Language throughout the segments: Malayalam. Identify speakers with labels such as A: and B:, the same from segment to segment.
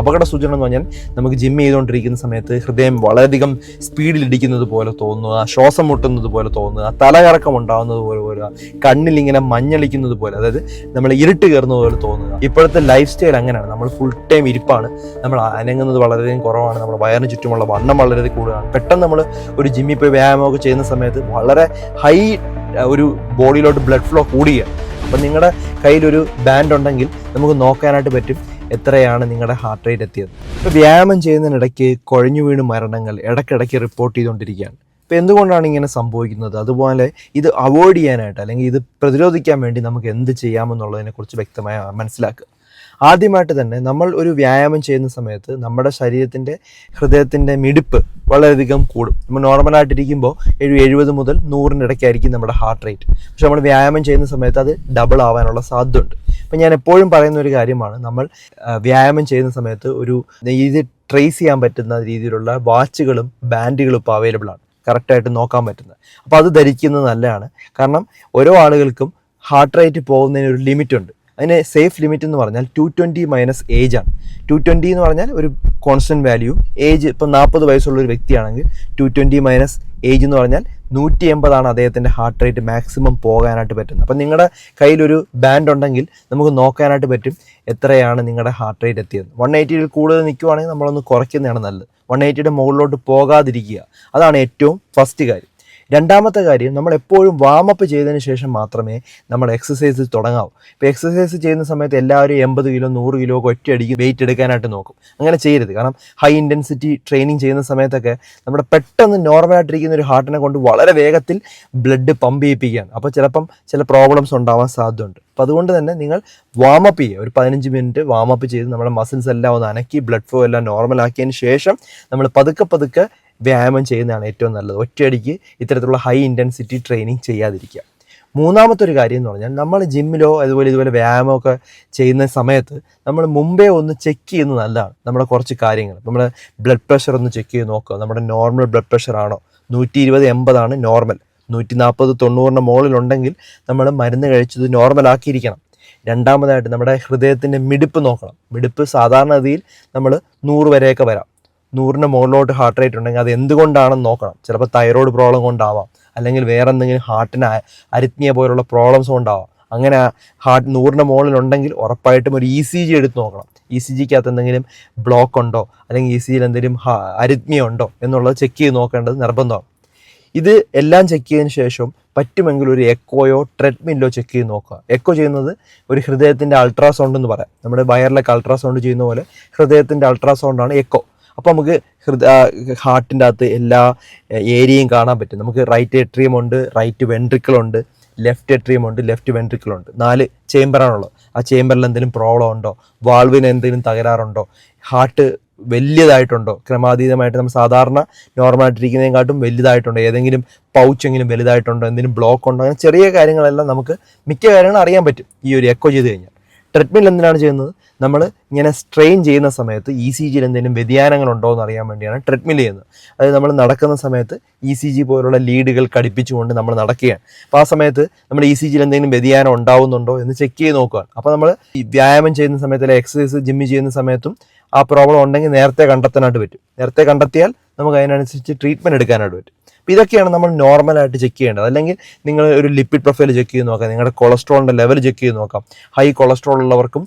A: അപകട സൂചന എന്ന് പറഞ്ഞാൽ നമുക്ക് ജിം ചെയ്തുകൊണ്ടിരിക്കുന്ന സമയത്ത് ഹൃദയം വളരെയധികം സ്പീഡിൽ ഇടിക്കുന്നത് പോലെ തോന്നുക ശ്വാസം മുട്ടുന്നത് പോലെ തോന്നുക തലകറക്കം ഉണ്ടാകുന്നത് പോലെ പോലെ കണ്ണിൽ ഇങ്ങനെ മഞ്ഞളിക്കുന്നത് പോലെ അതായത് നമ്മൾ ഇരുട്ട് കയറുന്നത് പോലെ തോന്നുക. ഇപ്പോഴത്തെ ലൈഫ് സ്റ്റൈൽ അങ്ങനെയാണ്. നമ്മൾ ഫുൾ ടൈം ഇരിപ്പാണ്. നമ്മൾ അനങ്ങുന്നത് വളരെയധികം കുറവാണ്. നമ്മുടെ വയറിന് ചുറ്റുമുള്ള വണ്ണം വളരെ കൂടുതലാണ്. പെട്ടെന്ന് നമ്മൾ ഒരു ജിമ്മിൽ പോയി വ്യായാമമൊക്കെ ചെയ്യുന്ന സമയത്ത് വളരെ ഹൈ ഒരു ബോഡിയിലോട്ട് ബ്ലഡ് ഫ്ലോ കൂടുകയാണ് അപ്പം നിങ്ങളുടെ കയ്യിലൊരു ബാൻഡ് ഉണ്ടെങ്കിൽ നമുക്ക് നോക്കാനായിട്ട് പറ്റും. എത്രയാണ് നിങ്ങളുടെ ഹാർട്ട് റേറ്റ് എത്തിയത്? ഇപ്പോൾ വ്യായാമം ചെയ്യുന്നതിനിടയ്ക്ക് കുഴഞ്ഞു വീണ് മരണങ്ങൾ ഇടയ്ക്കിടയ്ക്ക് റിപ്പോർട്ട് ചെയ്തുകൊണ്ടിരിക്കുകയാണ്. ഇപ്പോൾ എന്തുകൊണ്ടാണ് ഇങ്ങനെ സംഭവിക്കുന്നത്? അതുപോലെ ഇത് അവോയ്ഡ് ചെയ്യാനായിട്ട് അല്ലെങ്കിൽ ഇത് പ്രതിരോധിക്കാൻ വേണ്ടി നമുക്ക് എന്ത് ചെയ്യാമെന്നുള്ളതിനെ ചെയ്യാമെന്നുള്ളതിനെക്കുറിച്ച് വ്യക്തമായി മനസ്സിലാക്കുക. ആദ്യമായിട്ട് തന്നെ നമ്മൾ ഒരു വ്യായാമം ചെയ്യുന്ന സമയത്ത് നമ്മുടെ ശരീരത്തിന്റെ ഹൃദയത്തിന്റെ മിടിപ്പ് വളരെയധികം കൂടും. നമ്മൾ നോർമലായിട്ടിരിക്കുമ്പോൾ എഴു എഴുപത് മുതൽ നൂറിനിടയ്ക്കായിരിക്കും നമ്മുടെ ഹാർട്ട് റേറ്റ് പക്ഷെ നമ്മൾ വ്യായാമം ചെയ്യുന്ന സമയത്ത് അത് ഡബിൾ ആവാനുള്ള സാധ്യതയുണ്ട്. അപ്പം ഞാൻ എപ്പോഴും പറയുന്ന ഒരു കാര്യമാണ് നമ്മൾ വ്യായാമം ചെയ്യുന്ന സമയത്ത് ഒരു ഇത് ട്രേസ് ചെയ്യാൻ പറ്റുന്ന രീതിയിലുള്ള വാച്ചുകളും ബാൻഡുകളും ഇപ്പോൾ അവൈലബിൾ ആണ് കറക്റ്റായിട്ട് നോക്കാൻ പറ്റുന്നത്. അപ്പോൾ അത് ധരിക്കുന്നത് നല്ലതാണ്. കാരണം ഓരോ ആളുകൾക്കും ഹാർട്ട് റേറ്റ് പോകുന്നതിന് ഒരു ലിമിറ്റ് ഉണ്ട്. അതിന് സേഫ് ലിമിറ്റ് എന്ന് പറഞ്ഞാൽ ടു ട്വന്റി മൈനസ് ഏജ് ആണ്. ടു ട്വന്റി എന്ന് പറഞ്ഞാൽ ഒരു കോൺസ്റ്റന്റ് വാല്യൂ ഏജ് ഇപ്പം നാൽപ്പത് വയസ്സുള്ള ഒരു വ്യക്തിയാണെങ്കിൽ ടു ട്വന്റി മൈനസ് ഏജ് എന്ന് പറഞ്ഞാൽ നൂറ്റി എൺപതാണ് അദ്ദേഹത്തിന്റെ ഹാർട്ട് റേറ്റ് മാക്സിമം പോകാനായിട്ട് പറ്റുന്നത്. അപ്പം നിങ്ങളുടെ കയ്യിലൊരു ബാൻഡ് ഉണ്ടെങ്കിൽ നമുക്ക് നോക്കാനായിട്ട് പറ്റും എത്രയാണ് നിങ്ങളുടെ ഹാർട്ട് റേറ്റ് എത്തിയത്. വൺ എയ്റ്റിയിൽ കൂടുതൽ നിൽക്കുവാണെങ്കിൽ നമ്മളൊന്ന് കുറയ്ക്കുന്നതാണ് നല്ലത്. വൺ എയ്റ്റിയുടെ മുകളിലോട്ട് പോകാതിരിക്കുക. അതാണ് ഏറ്റവും ഫസ്റ്റ് കാര്യം. രണ്ടാമത്തെ കാര്യം നമ്മൾ എപ്പോഴും വാമപ്പ് ചെയ്തതിന് ശേഷം മാത്രമേ നമ്മൾ എക്സസൈസ് തുടങ്ങാവൂ. ഇപ്പോൾ എക്സസൈസ് ചെയ്യുന്ന സമയത്ത് എല്ലാവരും എൺപത് കിലോ നൂറ് കിലോ ഒക്കെ ഒറ്റയടിക്ക് വെയിറ്റ് എടുക്കാനായിട്ട് നോക്കും. അങ്ങനെ ചെയ്യരുത്. കാരണം ഹൈ ഇന്റൻസിറ്റി ട്രെയിനിങ് ചെയ്യുന്ന സമയത്തൊക്കെ നമ്മുടെ പെട്ടെന്ന് നോർമലായിട്ടിരിക്കുന്ന ഒരു ഹാർട്ടിനെ കൊണ്ട് വളരെ വേഗത്തിൽ ബ്ലഡ് പമ്പ് ചെയ്യിപ്പിക്കുകയാണ്. അപ്പോൾ ചിലപ്പം ചില പ്രോബ്ലംസ് ഉണ്ടാവാൻ സാധ്യതയുണ്ട്. അപ്പോൾ അതുകൊണ്ട് തന്നെ നിങ്ങൾ വാമപ്പ് ചെയ്യുക. ഒരു പതിനഞ്ച് മിനിറ്റ് വാമപ്പ് ചെയ്ത് നമ്മുടെ മസിൽസ് എല്ലാം ഒന്ന് അനക്കി ബ്ലഡ് ഫ്ലോ എല്ലാം നോർമൽ ആക്കിയതിന് ശേഷം നമ്മൾ പതുക്കെ പതുക്കെ വ്യായാമം ചെയ്യുന്നതാണ് ഏറ്റവും നല്ലത്. ഒറ്റയടിക്ക് ഇത്തരത്തിലുള്ള ഹൈ ഇന്റൻസിറ്റി ട്രെയിനിങ് ചെയ്യാതിരിക്കുക. മൂന്നാമത്തെ ഒരു കാര്യം എന്ന് പറഞ്ഞാൽ നമ്മൾ ജിമ്മിലോ അതുപോലെ ഇതുപോലെ വ്യായാമമൊക്കെ ചെയ്യുന്ന സമയത്ത് നമ്മൾ മുമ്പേ ഒന്ന് ചെക്ക് ചെയ്യുന്നത് നല്ലതാണ്. നമ്മുടെ കുറച്ച് കാര്യങ്ങൾ. നമ്മുടെ ബ്ലഡ് പ്രഷർ ഒന്ന് ചെക്ക് ചെയ്ത് നോക്കുക. നമ്മുടെ നോർമൽ ബ്ലഡ് പ്രഷർ ആണോ? നൂറ്റി ഇരുപത് എൺപതാണ് നോർമൽ നൂറ്റി നാൽപ്പത് തൊണ്ണൂറിന് മുകളിലുണ്ടെങ്കിൽ നമ്മൾ മരുന്ന് കഴിച്ചത് നോർമലാക്കിയിരിക്കണം രണ്ടാമതായിട്ട് നമ്മുടെ ഹൃദയത്തിന്റെ മിടിപ്പ് നോക്കണം. മിടിപ്പ് സാധാരണഗതിയിൽ നമ്മൾ നൂറ് വരെയൊക്കെ വരാം. നൂറിന് മുകളിലോട്ട് ഹാർട്ട് റേറ്റ് ഉണ്ടെങ്കിൽ അത് എന്തുകൊണ്ടാണെന്ന് നോക്കണം. ചിലപ്പോൾ തൈറോയ്ഡ് പ്രോബ്ലം കൊണ്ടാവാം. അല്ലെങ്കിൽ വേറെ എന്തെങ്കിലും ഹാർട്ടിന് അരിത്മിയ പോലുള്ള പ്രോബ്ലംസ് കൊണ്ടാവാം. അങ്ങനെ ഹാർട്ട് നൂറിന് മുകളിലുണ്ടെങ്കിൽ ഉറപ്പായിട്ടും ഒരു ഇ സി ജി എടുത്ത് നോക്കണം. ഇ സി ജിക്കകത്ത് എന്തെങ്കിലും ബ്ലോക്ക് ഉണ്ടോ? അല്ലെങ്കിൽ ഇ സി ജിയിൽ എന്തെങ്കിലും അരിത്മിയ ഉണ്ടോ? എന്നുള്ളത് ചെക്ക് ചെയ്ത് നോക്കേണ്ടത് നിർബന്ധമാണ്. ഇത് എല്ലാം ചെക്ക് ചെയ്തതിന് ശേഷം പറ്റുമെങ്കിൽ ഒരു എക്കോയോ ട്രെഡ്മില്ലോ ചെക്ക് ചെയ്ത് നോക്കുക. എക്കോ ചെയ്യുന്നത് ഒരു ഹൃദയത്തിന്റെ അൾട്രാസൗണ്ട് എന്ന് പറയാം. നമ്മുടെ വയറിലൊക്കെ അൾട്രാസൗണ്ട് ചെയ്യുന്ന പോലെ ഹൃദയത്തിന്റെ അൾട്രാസൗണ്ടാണ് എക്കോ അപ്പോൾ നമുക്ക് ഹൃദയ ഹാർട്ടിന്റെ അകത്ത് എല്ലാ ഏരിയയും കാണാൻ പറ്റും. നമുക്ക് റൈറ്റ് എട്രിയം ഉണ്ട് റൈറ്റ് വെൻട്രിക്കളുണ്ട് ലെഫ്റ്റ് എട്രിയം ഉണ്ട് ലെഫ്റ്റ് വെൻട്രിക്കിൾ ഉണ്ട്. നാല് ചേമ്പറാണുള്ളത് ആ ചേമ്പറിൽ എന്തെങ്കിലും പ്രോബ്ലം ഉണ്ടോ? വാൾവിന് എന്തെങ്കിലും തകരാറുണ്ടോ? ഹാർട്ട് വലിയതായിട്ടുണ്ടോ? ക്രമാതീതമായിട്ട് നമ്മൾ സാധാരണ നോർമലായിട്ടിരിക്കുന്നതിനെക്കാട്ടും വലുതായിട്ടുണ്ടോ? ഏതെങ്കിലും പൗച്ചെങ്കിലും വലുതായിട്ടുണ്ടോ? എന്തെങ്കിലും ബ്ലോക്ക് ഉണ്ടോ? അങ്ങനെ ചെറിയ കാര്യങ്ങളെല്ലാം നമുക്ക് മിക്ക കാര്യങ്ങളും അറിയാൻ പറ്റും. ഈ ഒരു എക്കോ ചെയ്ത് കഴിഞ്ഞാൽ. ട്രെഡ്മിൽ എന്തിനാണ് ചെയ്യുന്നത്? നമ്മൾ ഇങ്ങനെ സ്ട്രെയിൻ ചെയ്യുന്ന സമയത്ത് ഇ സി ജിയിൽ എന്തെങ്കിലും വ്യതിയാനങ്ങൾ ഉണ്ടോ എന്ന് അറിയാൻ വേണ്ടിയാണ് ട്രെഡ്മിൽ ചെയ്യുന്നത്. അതായത് നമ്മൾ നടക്കുന്ന സമയത്ത് ഇ സി ജി പോലുള്ള ലീഡുകൾ കടിപ്പിച്ചുകൊണ്ട് നമ്മൾ നടക്കുകയാണ്. അപ്പോൾ ആ സമയത്ത് നമ്മൾ ഇ സി ജിയിൽ എന്തെങ്കിലും വ്യതിയാനം ഉണ്ടാവുന്നുണ്ടോ എന്ന് ചെക്ക് ചെയ്ത് നോക്കുകയാണ് അപ്പോൾ നമ്മൾ വ്യായാമം ചെയ്യുന്ന സമയത്ത് അല്ലെങ്കിൽ എക്സസൈസ് ജിമ്മിൽ ചെയ്യുന്ന സമയത്തും ആ പ്രോബ്ലം ഉണ്ടെങ്കിൽ നേരത്തെ കണ്ടെത്താനായിട്ട് പറ്റും. നേരത്തെ കണ്ടെത്തിയാൽ നമുക്ക് അതിനനുസരിച്ച് ട്രീറ്റ്മെന്റ് എടുക്കാനായിട്ട് പറ്റും. ഇതൊക്കെയാണ് നമ്മൾ നോർമലായിട്ട് ചെക്ക് ചെയ്യേണ്ടത്. അല്ലെങ്കിൽ നിങ്ങൾ ഒരു ലിപ്പിഡ് പ്രൊഫൈൽ ചെക്ക് ചെയ്ത് നോക്കാം. നിങ്ങളുടെ കൊളസ്ട്രോളിന്റെ ലെവൽ ചെക്ക് ചെയ്ത് നോക്കാം. ഹൈ കൊളസ്ട്രോൾ ഉള്ളവർക്കും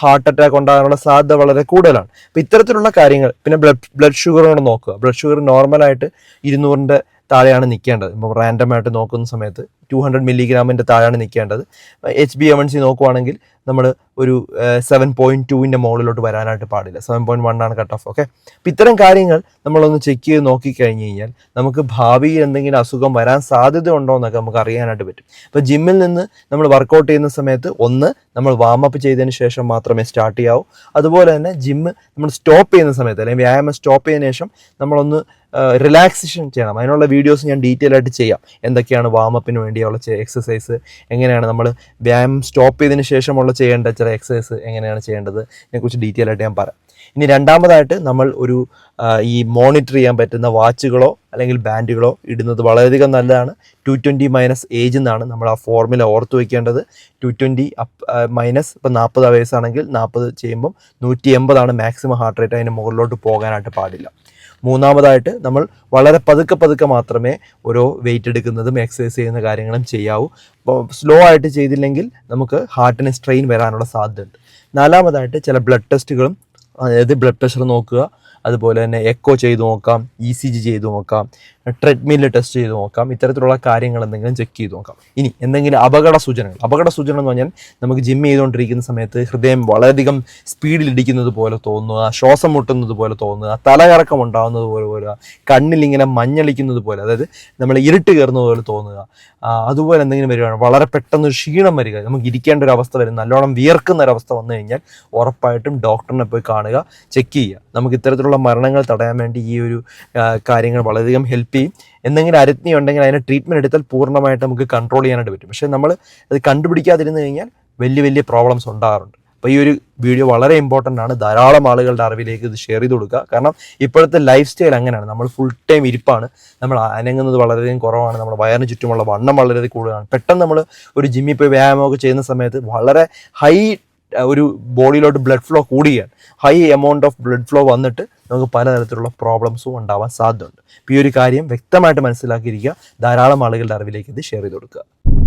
A: ഹാർട്ട് അറ്റാക്ക് ഉണ്ടാകാനുള്ള സാധ്യത വളരെ കൂടുതലാണ്. അപ്പോൾ ഇത്തരത്തിലുള്ള കാര്യങ്ങൾ പിന്നെ ബ്ലഡ് ബ്ലഡ് ഷുഗർ കൂടെ നോക്കുക. ബ്ലഡ് ഷുഗർ നോർമലായിട്ട് ഇരുന്നൂറിന്റെ താഴെയാണ് നിൽക്കേണ്ടത്. ഇപ്പോൾ റാൻഡമായിട്ട് നോക്കുന്ന സമയത്ത് ടു ഹൺഡ്രഡ് മില്ലിഗ്രാമിന്റെ താഴെയാണ് നിൽക്കേണ്ടത്. H B M N C നോക്കുവാണെങ്കിൽ നമ്മൾ ഒരു സെവൻ പോയിന്റ് ടുവിന്റെ മുകളിലോട്ട് വരാനായിട്ട് പാടില്ല. സെവൻ പോയിന്റ് വൺ ആണ് കട്ട് ഓഫ് ഓക്കെ അപ്പോൾ ഇത്തരം കാര്യങ്ങൾ നമ്മളൊന്ന് ചെക്ക് ചെയ്ത് നോക്കിക്കഴിഞ്ഞ് കഴിഞ്ഞാൽ നമുക്ക് ഭാവിയിൽ എന്തെങ്കിലും അസുഖം വരാൻ സാധ്യത ഉണ്ടോ എന്നൊക്കെ നമുക്ക് അറിയാനായിട്ട് പറ്റും. അപ്പോൾ ജിമ്മിൽ നിന്ന് നമ്മൾ വർക്കൗട്ട് ചെയ്യുന്ന സമയത്ത് ഒന്ന് നമ്മൾ വാമപ്പ് ചെയ്തതിന് ശേഷം മാത്രമേ സ്റ്റാർട്ട് ചെയ്യാവൂ. അതുപോലെ തന്നെ ജിമ്മ് നമ്മൾ സ്റ്റോപ്പ് ചെയ്യുന്ന സമയത്ത് അല്ലെങ്കിൽ വ്യായാമം സ്റ്റോപ്പ് ചെയ്തതിന് ശേഷം നമ്മളൊന്ന് റിലാക്സേഷൻ ചെയ്യണം. അതിനുള്ള വീഡിയോസ് ഞാൻ ഡീറ്റെയിൽ ആയിട്ട് ചെയ്യാം. എന്തൊക്കെയാണ് വാമപ്പിന് വേണ്ടിയുള്ള എക്സസൈസ് എങ്ങനെയാണ് നമ്മൾ വ്യായാമം സ്റ്റോപ്പ് ചെയ്തതിന് ശേഷമുള്ള ചെയ്യേണ്ട ചില എക്സസൈസ് എങ്ങനെയാണ് ചെയ്യേണ്ടത് ഇതിനെക്കുറിച്ച് ഡീറ്റെയിൽ ആയിട്ട് ഞാൻ പറയാം ഇനി രണ്ടാമതായിട്ട് നമ്മൾ ഒരു ഈ മോണിറ്റർ ചെയ്യാൻ പറ്റുന്ന വാച്ചുകളോ അല്ലെങ്കിൽ ബാൻഡുകളോ ഇടുന്നത് വളരെയധികം നല്ലതാണ്. ടു ട്വന്റി മൈനസ് ഏജ് എന്നാണ് നമ്മൾ ആ ഫോർമുല ഓർത്ത് വയ്ക്കേണ്ടത് ടു ട്വന്റി മൈനസ് ഇപ്പം നാൽപ്പത് വയസ്സാണെങ്കിൽ നാൽപ്പത് ചെയ്യുമ്പം നൂറ്റി എൺപതാണ് മാക്സിമം ഹാർട്ട് റേറ്റ് അതിന് മുകളിലോട്ട് പോകാനായിട്ട് പാടില്ല. മൂന്നാമതായിട്ട് നമ്മൾ വളരെ പതുക്കെ പതുക്കെ മാത്രമേ ഓരോ വെയിറ്റ് എടുക്കുന്നതും എക്സസൈസ് ചെയ്യുന്ന കാര്യങ്ങളും ചെയ്യാവൂ. അപ്പോൾ സ്ലോ ആയിട്ട് ചെയ്തില്ലെങ്കിൽ നമുക്ക് ഹാർട്ടിന് സ്ട്രെയിൻ വരാനുള്ള സാധ്യതയുണ്ട്. നാലാമതായിട്ട് ചില ബ്ലഡ് ടെസ്റ്റുകളും അതായത് ബ്ലഡ് പ്രഷർ നോക്കുക. അതുപോലെ തന്നെ എക്കോ ചെയ്ത് നോക്കാം ഇ സി ജി ചെയ്ത് നോക്കാം ട്രെഡ്മില്ല് ടെസ്റ്റ് ചെയ്ത് നോക്കാം ഇത്തരത്തിലുള്ള കാര്യങ്ങൾ എന്തെങ്കിലും ചെക്ക് ചെയ്ത് നോക്കാം. ഇനി എന്തെങ്കിലും അപകട സൂചനകൾ. അപകട സൂചന എന്ന് പറഞ്ഞാൽ നമുക്ക് ജിം ചെയ്തുകൊണ്ടിരിക്കുന്ന സമയത്ത് ഹൃദയം വളരെയധികം സ്പീഡിൽ ഇടിക്കുന്നത് പോലെ തോന്നുക ശ്വാസം മുട്ടുന്നത് പോലെ തോന്നുക തലകറക്കം ഉണ്ടാകുന്നത് പോലെ പോലെ കണ്ണിൽ ഇങ്ങനെ മഞ്ഞളിക്കുന്നത് പോലെ അതായത് നമ്മൾ ഇരുട്ട് കയറുന്നത് പോലെ തോന്നുക അതുപോലെ എന്തെങ്കിലും വരികയാണ്. വളരെ പെട്ടെന്ന് ഒരു ക്ഷീണം വരിക. നമുക്ക് ഇരിക്കേണ്ട ഒരു അവസ്ഥ വരും. നല്ലോണം വിയർക്കുന്ന ഒരു അവസ്ഥ വന്നു കഴിഞ്ഞാൽ ഉറപ്പായിട്ടും ഡോക്ടറിനെ പോയി കാണുക ചെക്ക് ചെയ്യുക. നമുക്ക് ഇത്തരത്തിലുള്ള മരണങ്ങൾ തടയാൻ വേണ്ടി ഈ ഒരു കാര്യങ്ങൾ വളരെയധികം ഹെൽപ്പ് ചെയ്യും. എന്തെങ്കിലും അരജ്ഞ ഉണ്ടെങ്കിൽ അതിനെ ട്രീറ്റ്മെന്റ് എടുത്താൽ പൂർണമായിട്ട് നമുക്ക് കൺട്രോൾ ചെയ്യാനായിട്ട് പറ്റും. പക്ഷേ നമ്മൾ അത് കണ്ടുപിടിക്കാതിരുന്നു കഴിഞ്ഞാൽ വലിയ വലിയ പ്രോബ്ലംസ് ഉണ്ടാകാറുണ്ട്. അപ്പോൾ ഈ ഒരു വീഡിയോ വളരെ ഇമ്പോർട്ടന്റ് ആണ്. ധാരാളം ആളുകളുടെ അറിവിലേക്ക് ഇത് ഷെയർ ചെയ്ത് കൊടുക്കുക. കാരണം ഇപ്പോഴത്തെ ലൈഫ് സ്റ്റൈൽ അങ്ങനെയാണ്. നമ്മൾ ഫുൾ ടൈം ഇരിപ്പാണ്. നമ്മൾ അനങ്ങുന്നത് വളരെയധികം കുറവാണ്. നമ്മുടെ വയറിന് ചുറ്റുമുള്ള വണ്ണം വളരെ കൂടുതലാണ്. പെട്ടെന്ന് നമ്മൾ ഒരു ജിമ്മിൽ പോയി വ്യായാമമൊക്കെ ചെയ്യുന്ന സമയത്ത് വളരെ ഹൈ ഒരു ബോഡിയിലോട്ട് ബ്ലഡ് ഫ്ലോ കൂടുകയാണ് high amount of blood flow വന്നിട്ട് നമുക്ക് പലതരത്തിലുള്ള പ്രോബ്ലംസും ഉണ്ടാവാൻ സാധ്യതയുണ്ട്. ഈ ഒരു കാര്യം വ്യക്തമായിട്ട് മനസ്സിലാക്കിയിരിക്കുക. ധാരാളം ആളുകളുടെ അറിവിലേക്ക് ഇത് ഷെയർ ചെയ്ത് കൊടുക്കുക.